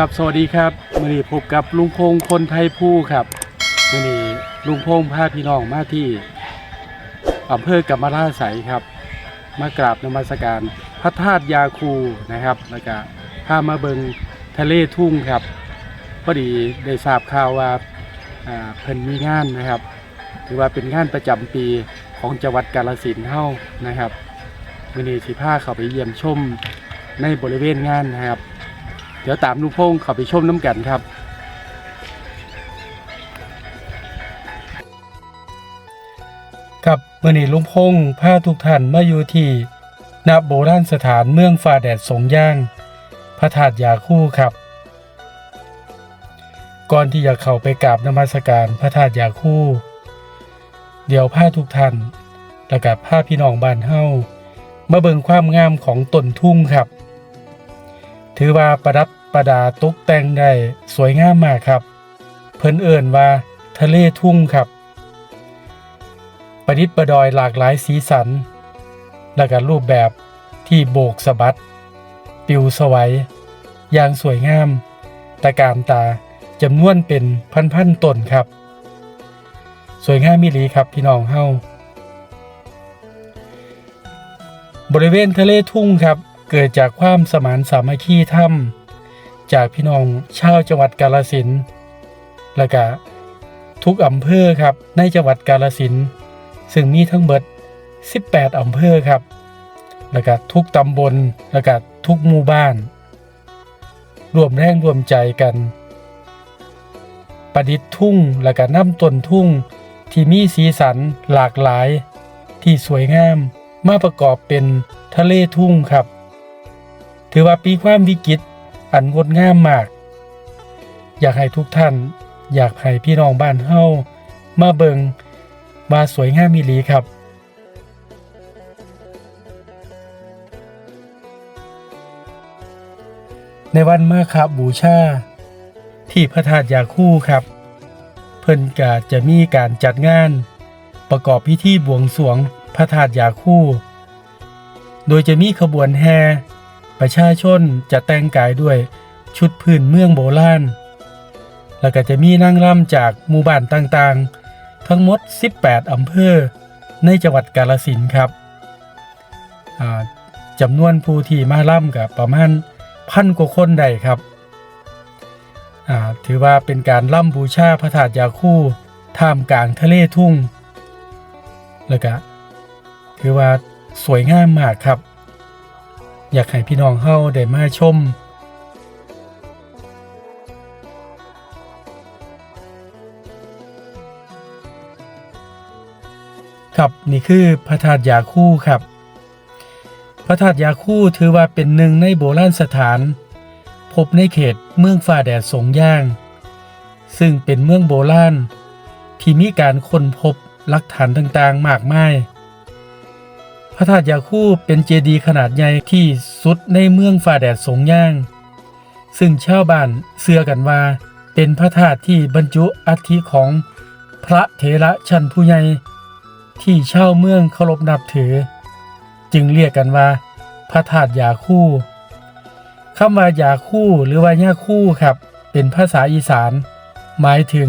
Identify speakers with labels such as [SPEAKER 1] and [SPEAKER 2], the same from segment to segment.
[SPEAKER 1] ครับสวัสดีครับมื่อนี้พบกับลุงพงษ์คนไทยผู้ครับมื่อนี้ลุงพงษ์พาพี่น้องมาที่อำเภอกำมะลาไสยครับ มากราบนมัสการพระธาตุยาคูนะครับแล้วก็พามาเบิงทะเลทุ่งครับพอดีได้ทราบข่าวว่าเพิ่นมีงานนะครับ ถือว่าเป็นงานประจำปีของจังหวัดกาฬสินธุ์เฮานะครับมื่อนี้สิพาเข้าไปเยี่ยมชมในบริเวณงานนะครับ เดี๋ยวตามลุงพงษ์เข้าไปชมน้ำกันครับ ครับเมื่อนี้ลุงพงษ์พาทุกท่านมาอยู่ที่ณโบราณสถานเมืองฟ้าแดดสงย่าง พระธาตุยาคู่ครับ ก่อนที่จะเข้าไปกราบนมัสการพระธาตุยาคู่ เดี๋ยวพาทุกท่านและกับพาพี่น้องบ้านเฮามาเบิ่งความงามของต้นทุ่งครับ ถือว่าประดับ ประดาตกแต่งได้สวยงามมากครับ เพิ่นเอิ่นว่าทะเลทุ่งครับ ประดิษฐ์ประดอยหลากหลายสีสัน และก็รูปแบบที่โบกสะบัด ปิวสวัยอย่างสวยงาม ตะการตาจำนวนเป็นพันๆต้นครับ สวยงามมิลีครับพี่น้องเฮาบริเวณทะเลทุ่งครับ เกิดจากความสมานสามัคคีธรรม จากพี่น้องชาวจังหวัดกาฬสินและก็ทุกอำเภอครับในจังหวัดกาฬสินซึ่งมีทั้งเบิด 18 อำเภอครับ แล้วก็ทุกตำบลแล้วก็ทุกหมู่บ้าน รวมแรงรวมใจกัน ประดิษฐ์ทุ่งแล้วก็น้ำต้นทุ่งที่มีสีสันหลากหลาย ที่สวยงามมาประกอบเป็นทะเลทุ่งครับ ถือว่าปีความวิกฤต อันงดงามมาก อยากให้ทุกท่าน อยากให้พี่น้องบ้านเฮามาเบิงว่าสวยงามมีหลีครับในวันมาคบูชา ที่พระธาตุยาคู่ครับ เพิ่นกาจะมีการจัดงาน ประกอบพิธีบวงสรวงพระธาตุยาคู่ โดยจะมีขบวนแห่ ประชาชนจะแต่งกายด้วยชุดพื้นเมืองโบราณ แล้วก็จะมีนางรำจากหมู่บ้านต่างๆ ทั้งหมด 18 อำเภอ ในจังหวัดกาฬสินครับจำนวนผู้ที่มาร่ำกับประมาณพันกว่าคนได้ครับ ถือว่าเป็นการร่ำบูชาพระธาตุยาคู่ท่ามกลางทะเลทุ่ง แล้วก็ถือว่าสวยงามมากครับ อยากให้พี่น้องเฮาได้มาชมครับนี่คือพระธาตุยาคู่ครับ พระธาตุยาคู่ถือว่าเป็นหนึ่งในโบราณสถาน พบในเขตเมืองฝ่าแดดสงย่าง ซึ่งเป็นเมืองโบราณที่มีการค้นพบหลักฐานต่างๆ มากมาย พระธาตุยาคู่เป็นเจดีย์ขนาดใหญ่ที่สุดในเมืองฝ่าแดดสงย่าง ซึ่งชาวบ้านเชื่อกันว่า เป็นพระธาตุที่บรรจุอัฐิของพระเถระชั้นผู้ใหญ่ที่ชาวเมืองเคารพนับถือ จึงเรียกกันว่า พระธาตุยาคู่คำว่ายาคู่หรือว่าย่าคู่ครับ เป็นภาษาอีสาน หมายถึง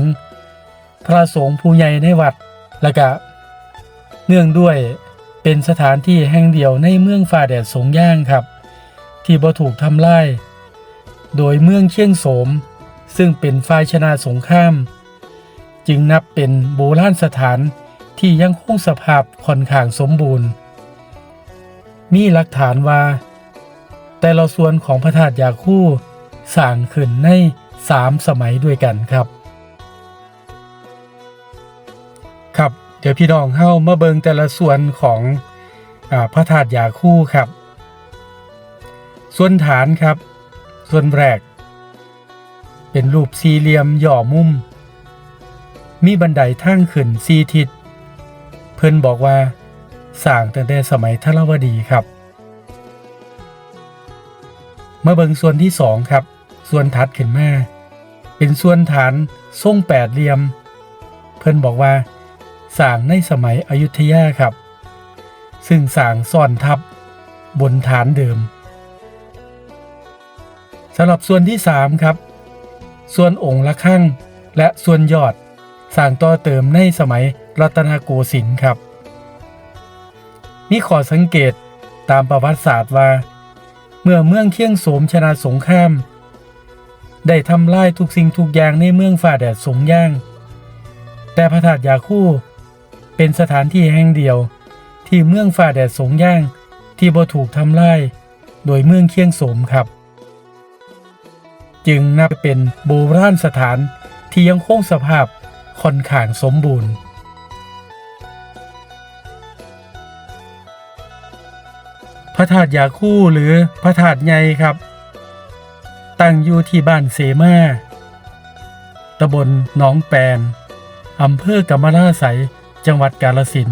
[SPEAKER 1] พระสงฆ์ผู้ใหญ่ในวัด และก็เนื่องด้วย เป็นสถานที่แห่งเดียวในเมืองฝ่าแดดสงย่างครับ ที่บ่ถูกทำลายโดยเมืองเชียงโสม ซึ่งเป็นฝ่ายชนะสงคราม จึงนับเป็นโบราณสถานที่ยังคงสภาพค่อนข้างสมบูรณ์ มีหลักฐานว่า แต่ละส่วนของพระธาตุยาคู่สร้างขึ้นในสามสมัยด้วยกันครับ ครับ เดี๋ยวพี่น้องเข้ามาเบิงแต่ละส่วนของอพระธาตุยาคู่ครับ ส่วนฐานครับ ส่วนแรก เป็นรูปสี่เหลี่ยมหย่อมุม มีบันไดทางขึ้นสี่ทิศ เพิ่นบอกว่าสร้างตั้งแต่สมัยทรวดีครับมาเบิงส่วนที่สองครับ ส่วนถัดขึ้นมา เป็นส่วนฐานทรงแปดเหลี่ยม เพิ่นบอกว่า สร้างในสมัยอยุธยาครับ ซึ่งสร้างซ่อนทับบนฐานเดิมสำหรับส่วนที่ 3 ครับ ส่วนองค์ละข้างและส่วนยอดสร้างต่อเติมในสมัยรัตนโกสินทร์ครับมีขอสังเกตตามประวัติศาสตร์ว่า เมื่อเมืองเคียงโสมชนะสงคราม ได้ทำลายทุกสิ่งทุกอย่างในเมืองฝ่าแดดสงย่าง แต่พระธาตุยาคู่ เป็นสถานที่แห่งเดียว ที่เมืองฝ่าแดดสงย่างที่บ่ถูกทำลายโดยเมืองเคียงโสมครับ จึงนับเป็นโบราณสถานที่ยังคงสภาพค่อนข้างสมบูรณ์พระธาตุยาคู่หรือพระธาตุใหญ่ครับ ตั้งอยู่ที่บ้านเสมาตำบลหนองแปนอำเภอกำมะลาไสย จังหวัดกาฬสิน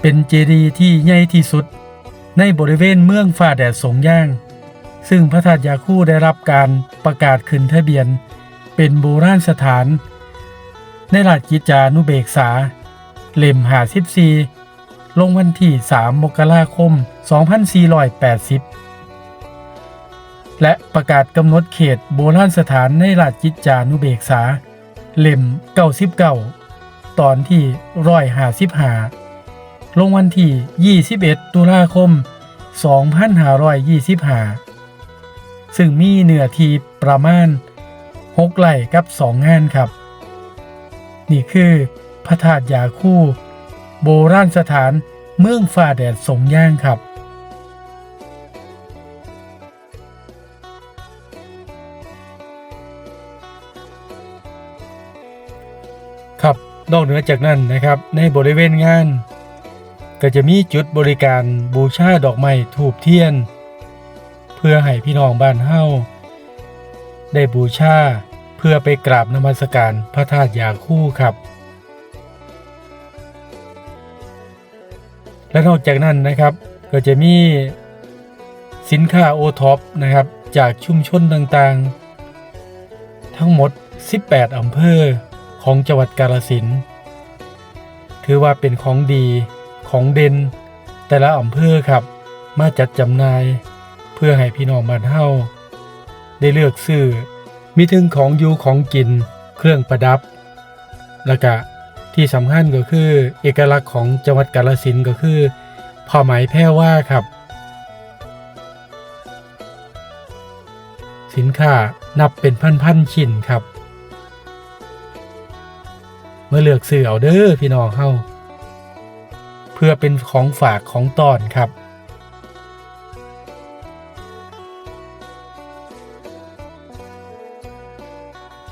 [SPEAKER 1] เป็นเจดีย์ที่ใหญ่ที่สุด ในบริเวณเมืองฝ่าแดดสงย่าง ซึ่งพระธาตุยาคู่ได้รับการประกาศขึ้นทะเบียน เป็นโบราณสถาน ในราชกิจจานุเบกษา เล่มหาสิบสีลงวันที่ 3 มกราคม 2480 และประกาศกำหนดเขตโบราณสถานในราชกิจจานุเบกษา เล่ม 99 ตอนที่ร้อยหาสิบหาลงวันที่ 21 ตุลาคม 2525 ซึ่งมีเนื้อที่ประมาณ 6ไร่กับ 2 งานครับ นี่คือพระธาตุยาคู่ โบราณสถานเมืองฝ่าแดดสงย่างครับครับ นอกเหนือจากนั้นนะครับ ในบริเวณงาน ก็จะมีจุดบริการบูชาดอกไม้ถูบเทียน เพื่อให้พี่น้องบ้านเฮาได้บูชาเพื่อไปกราบนมัสการพระธาตุยาคู่ครับ และนอกจากนั้นนะครับก็จะมีสินค้าโอท็อปนะครับจากชุมชนต่างๆ ทั้งหมด 18 อำเภอ ของจังหวัดกาฬสินถือว่าเป็นของดีของเด่นแต่ละอำเภอครับ มาจัดจำหน่าย เพื่อให้พี่น้องบ้านเฮาได้เลือกซื้อ มีถึงของอยู่ของกินเครื่องประดับ แล้วก็ที่สำคัญก็คือ เอกลักษณ์ของจังหวัดกาฬสินก็คือผ้าไหมแพร่ว่าครับ สินค้านับเป็นพันๆชิ้นครับ เมื่อเลือกซื้อเอาเด้อพี่น้องเฮาเพื่อเป็นของฝากของตอนครับ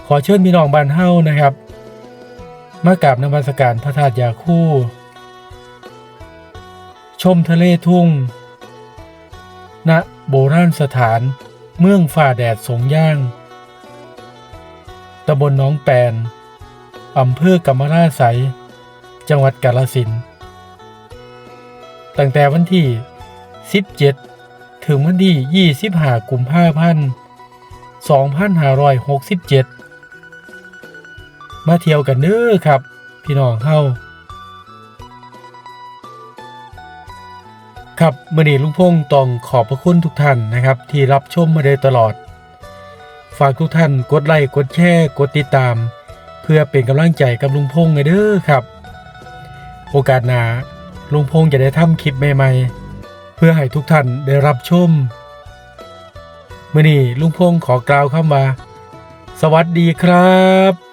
[SPEAKER 1] ขอเชิญพี่น้องบ้านเฮานะครับ มากราบนมัสการพระธาตุยาคู่ ชมทะเลทุ่งณโบราณสถานเมืองฝ่าแดดสงย่าง ตำบลน้องแปน อำเภอกำมะลาไสยจังหวัดกาฬสินตั้งแต่วันที่ 17 ถึงวันที่25กุมภาพันธ์2567 มาเที่ยวกันเด้อครับ พี่น้องเฮาครับมื่อนี้ลุงพงต้องขอบพระคุณทุกท่านนะครับ ที่รับชมมาโดยตลอด ฝากทุกท่านกดไลค์กดแชร์กดติดตาม พื่อเป็นกำลังใจกับลุงพงษ์ไงเด้อครับ โอกาสหนาลุงพงษ์จะได้ทำคลิปใหม่ๆ เพื่อให้ทุกท่านได้รับชมเมื่อนี้ลุงพงษ์ขอกล่าวคำว่า สวัสดีครับ